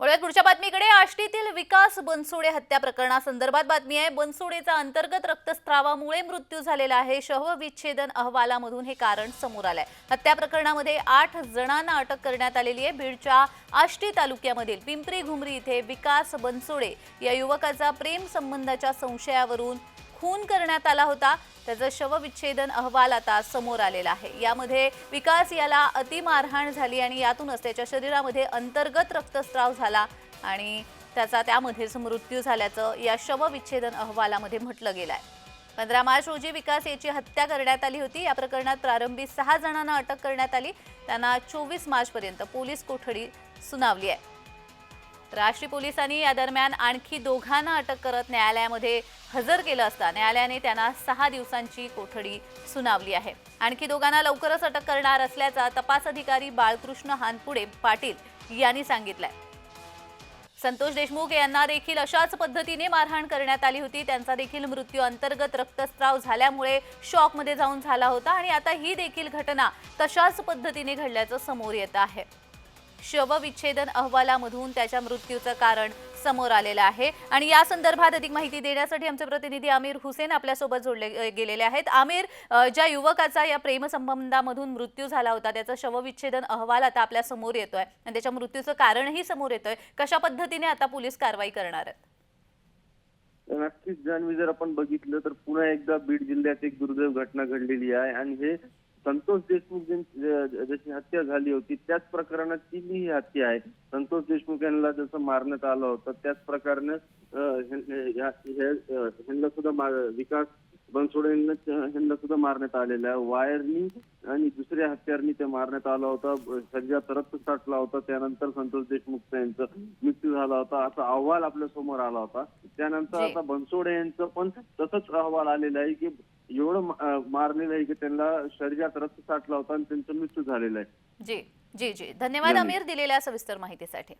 वळूयात पुढच्या बातमीकडे. आष्टीतील विकास बनसोडे हत्या प्रकरणासंदर्भात बातमी आहे. बनसोडेचा अंतर्गत रक्तस्त्रावामुळे मृत्यू झालेला आहे. शवविच्छेदन अहवालामधून हे कारण समोर आलंय. हत्या प्रकरणामध्ये आठ जणांना अटक करण्यात आलेली आहे. बीडच्या आष्टी तालुक्यामधील पिंपरी घुमरी इथे विकास बनसोडे या युवकाचा प्रेम संबंधाच्या संशयावरून खून करण्यात आला होता. त्याचं शवविच्छेदन अहवाल आता समोर आलेला आहे. यामध्ये विकास याला अतिमारहाण झाली आणि यातूनच त्याच्या शरीरामध्ये अंतर्गत रक्तस्राव झाला आणि त्याचा त्यामध्येच मृत्यू झाल्याचं या शवविच्छेदन अहवालामध्ये म्हटलं गेलं आहे पंधरा मार्च रोजी विकास याची हत्या करण्यात आली होती. या प्रकरणात प्रारंभी सहा जणांना अटक करण्यात आली. त्यांना चोवीस मार्चपर्यंत पोलीस कोठडी सुनावली आहे. राष्ट्रीय पोलिसांनी या दरम्यान आणखी दोघांना अटक करत न्यायालयामध्ये हजर केलं असता न्यायालयाने त्यांना सहा दिवसांची कोठडी सुनावली आहे. आणखी दोघांना लवकरच अटक करणार असल्याचा तपास अधिकारी बाळकृष्ण हानपुडे पाटील यांनी सांगितलंय. संतोष देशमुख यांना देखील अशाच पद्धतीने मारहाण करण्यात आली होती. त्यांचा देखील मृत्यू अंतर्गत रक्तस्राव झाल्यामुळे शॉकमध्ये जाऊन झाला होता आणि आता ही देखील घटना तशाच पद्धतीने घडल्याचं समोर येत आहे. शवविच्छेदन अहवालामधून त्याच्या मृत्यूचं कारण समोर आलेलं आहे. आणि या संदर्भात अधिक माहिती देण्यासाठी आमचे प्रतिनिधी आमिर हुसेन आपल्यासोबत जोडले गेलेले आहेत. आमिर ज्या युवकाचा या प्रेमसंबंधामधून मृत्यू झाला होता त्याचा शवविच्छेदन अहवाल आता आपल्यासमोर येतोय आणि त्याच्या मृत्यूचं कारणही समोर येतोय कशा पद्धतीने आता पोलीस कारवाई करणार आहेत? नक्कीच जान्हवी जर आपण बघितलं तर पुन्हा एकदा बीड जिल्ह्यात एक दुर्दैव घटना घडलेली आहे आणि हे संतोष देशमुख ज्यां- ज- जशी हत्या झाली होती त्याच प्रकरणाची ही हत्या आहे संतोष देशमुख यांना जसं मारण्यात आलं होतं त्याच प्रकारे अं, ह्या- ह्या- ह्या- अं, ह्यांना सुद्धा विकास बनसोडे यांना ह्यांना सुद्धा मारण्यात आलेलं आहे. वायरनी आणि दुसऱ्या हत्यारनी ते मारण्यात आलं होतं. शरीरात रक्त साठला होता. त्यानंतर संतोष देशमुख यांचा मृत्यू झाला होता. असा अहवाल आपल्यासमोर आला होता. त्यानंतर. आता बनसोडे यांचं पण तसंच अहवाल आलेला आहे की एवढं मारलेलं आहे की त्यांना शरीरात रक्त साठला होता आणि त्यांचा मृत्यू झालेला आहे. जी जी जी. धन्यवाद धन्यवाद. आमिर दिलेल्या सविस्तर माहितीसाठी.